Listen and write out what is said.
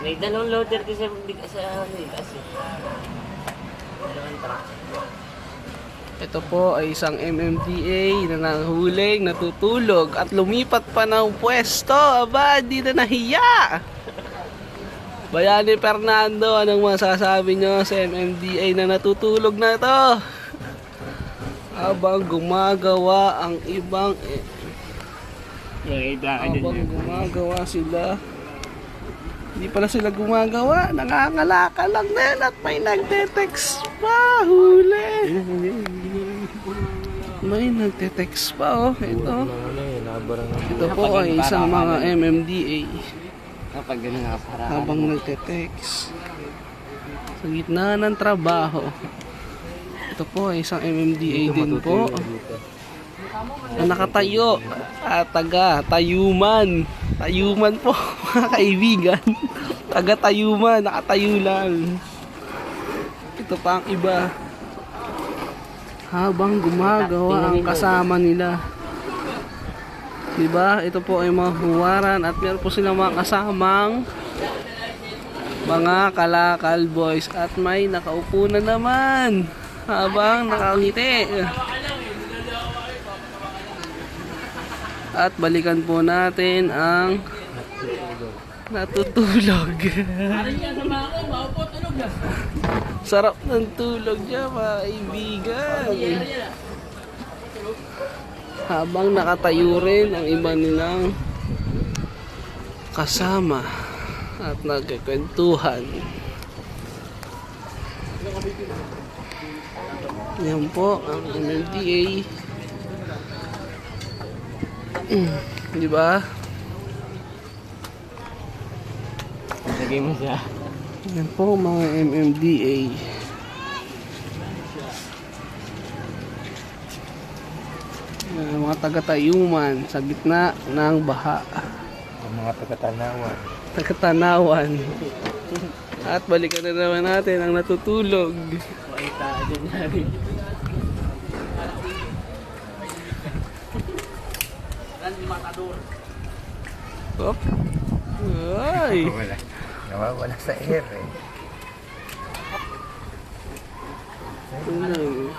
May dalawang loader kasi sa ano eh, kasi. Dalawang truck. Ito po ay isang MMDA na nahuling, natutulog at lumipat pa ng pwesto. Aba, di na nahiya. Bayani Fernando, anong masasabi nyo sa MMDA na natutulog na ito? Habang gumagawa ang ibang eh, Nakita habang gumagawa sila hindi pala sila gumagawa. Nangangalaka lang din at may nagte-text pa huli. May nagte-text pa oh. Ito. Ito po ay isang mga MMDA Kapag gano'n nga para. habang nagte-text. Sa gitna ng trabaho. Ito po ay isang MMDA din po. na nakatayo. At taga Tayuman Tayuman po mga kaibigan. Taga Tayuman nakatayo lang. Ito pa ang iba. Habang gumagawa ang kasama nila. Diba? Ito po ay mga huwaran at meron po silang mga kasamang mga kalakal boys. At may nakaupo na naman habang nakangiti at balikan po natin ang natutulog. Sarap ng tulog niya mga kaibigan. Habang nakatayo rin ang iba nilang kasama at nagkikwentuhan. Yan po ang MMDA. Di ba? Lagay mo siya. Yan po mga MMDA. Yan, mga taga-tayuman sa gitna ng baha. Ang mga tagatanawan. Tagatanawan. At balikan na naman natin ang natutulog. Makita din namin. Hop. Ay. Wala. Nawawala sa air eh. Ito lang.